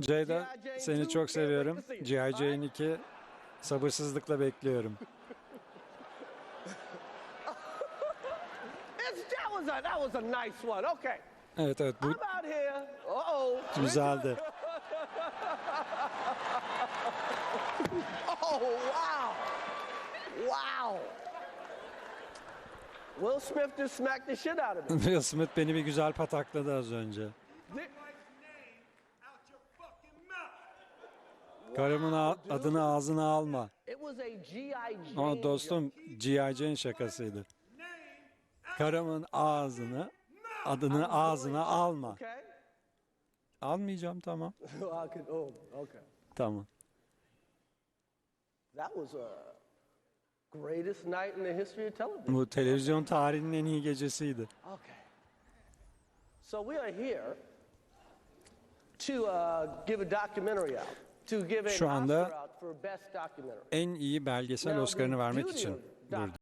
Ceyda seni çok seviyorum. G.I. Jane 2 sabırsızlıkla bekliyorum. Evet evet bu güzeldi. Oh, wow. Wow. Will Smith just smacked the shit out of me. Will Smith beni bir güzel patakladı az önce. Karımın adını ağzına alma. Ama dostum G.I. Şakasıydı. Karımın ağzını, adını ağzına alma. Almayacağım tamam. Tamam. Bu televizyon tarihinin en iyi gecesiydi. So we are here to uh, give a documentary out. Şu anda. En iyi belgesel Oscar'ını vermek için burada.